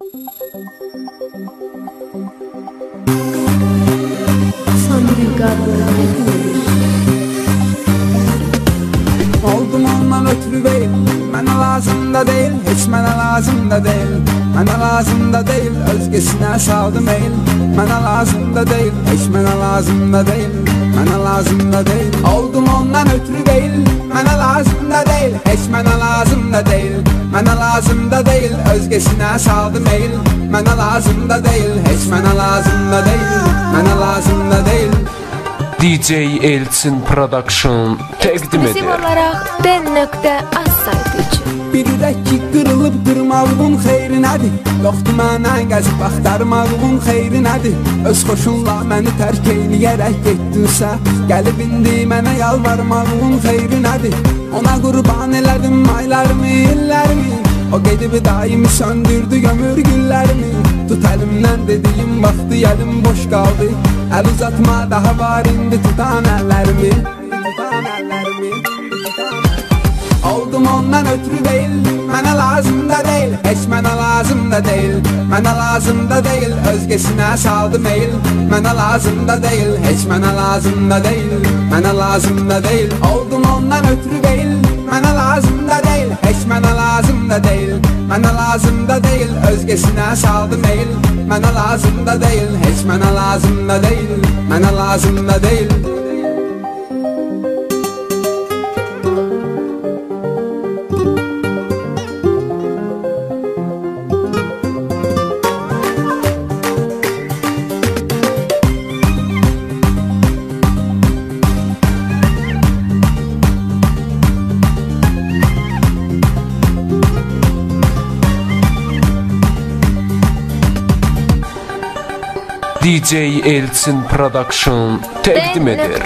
Oldum ondan ötürü değil Mənə lazım da değil Heç mənə lazım da değil. Mənə lazım da değil Özgesinə saldım eyl Mənə lazım da değil Heç mənə lazım da değil. Mənə lazım da değil. Oldum ondan ötürü değil Mənə lazım da değil Heç mənə lazım da değil. Mənə lazım da değil Özgesinə saldım eyl Mənə lazım da değil Heç mənə lazım da değil Mənə lazım da değil DJ Elçin Production təqdim edir. olaraq den.az saytı üçün. Bir ürək ki qırılıb qırmağın xeyri nədir? Yoxdur mənə gəzib axtarmağın xeyri nədir? Öz xoşunla məni tərk eyləyərək getdinsə Gəlib indi mənə yalvarmağın xeyri nədir? Ona qurban elədim aylarımı, illərimi O gedib daimi söndürdü gömür güllərimi Tut əlimdən dediyim vaxtı əlim boş qaldı Əl uzatma daha var indi tutan əllərimi Tutan tutan Oldum ondan ötürü değil Mənə lazım da değil. Heç mənə lazım da değil Mənə lazım da değil. Özgesinə saldım eyl Mənə lazım da değil. Heç mənə lazım da değil Mənə lazım da değil. Oldum ondan ötürü değil Mənə lazım da değil Özgesinə saldım eyl Mənə lazım da değil Heç mənə lazım da değil. Mənə lazım da değil DJ Elçin Production təqdim edir.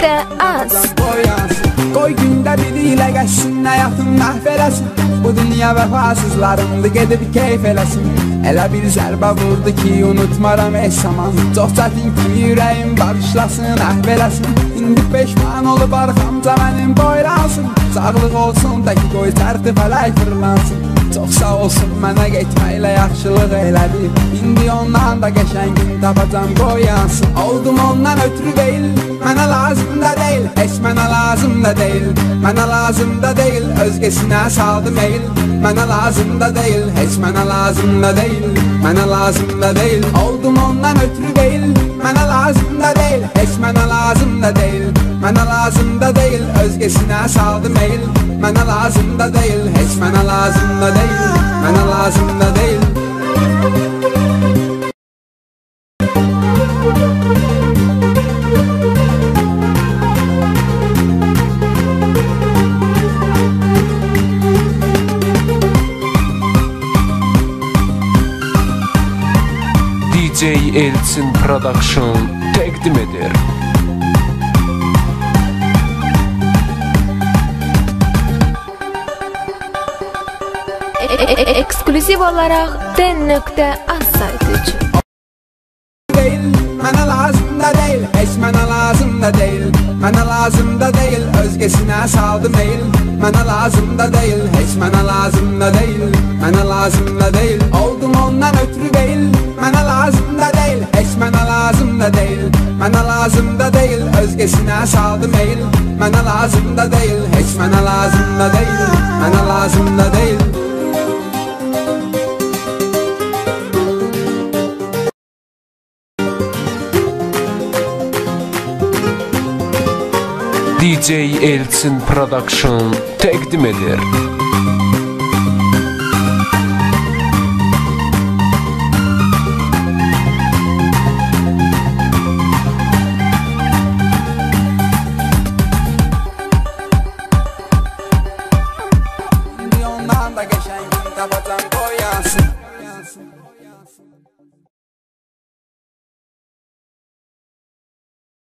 Qoy gündə biri ilə qəşsin həyatım məhv eləsin Bu dünya vəfasızlarındır gedib keyf eləsin Elə bir zərbə vurdu ki unutmaram heç zaman. Çox çətin ki ürəyim barışlasın əhv eləsin İndi peşman olub arxamca mənim boylansın. Sağlıq olsun da ki qoy tərti fələk fırlansın Çox sağ olsun mənə getməklə yaxşılıq elədi İndi ondan da qəşəngin tapacam qoyansın Oldum ondan ötürü deyil Mənə lazım da deyil Heç mənə lazım da deyil Mənə lazım da deyil Özgesinə saldım eyl Mənə lazım da deyil Heç mənə lazım da deyil Mənə lazım da deyil Oldum ondan ötürü deyil Mənə lazım da deyil Heç mənə lazım da deyil Mənə lazım da deyil Özgesinə saldım eyl Mənə lazım da deyil Heç mənə lazım da deyil Mənə lazım da deyil DJ Elçin Production təqdim edir. E- e- e- Ekskluziv olaraq den.az saytı üçün. değil Mənə lazım da değil Heç mənə lazım da değil Mənə lazım da değil Özgesinə saldım eyl Mənə lazım da değil Heç mənə lazım da değil Mənə lazım da değil Oldum ondan ötürü değil lazım da değil Özgesinə saldım eyl Mənə lazım da değil Heç mənə lazım da değil Mənə lazım da değil DJ Elçin Production təqdim edir. İndi ondan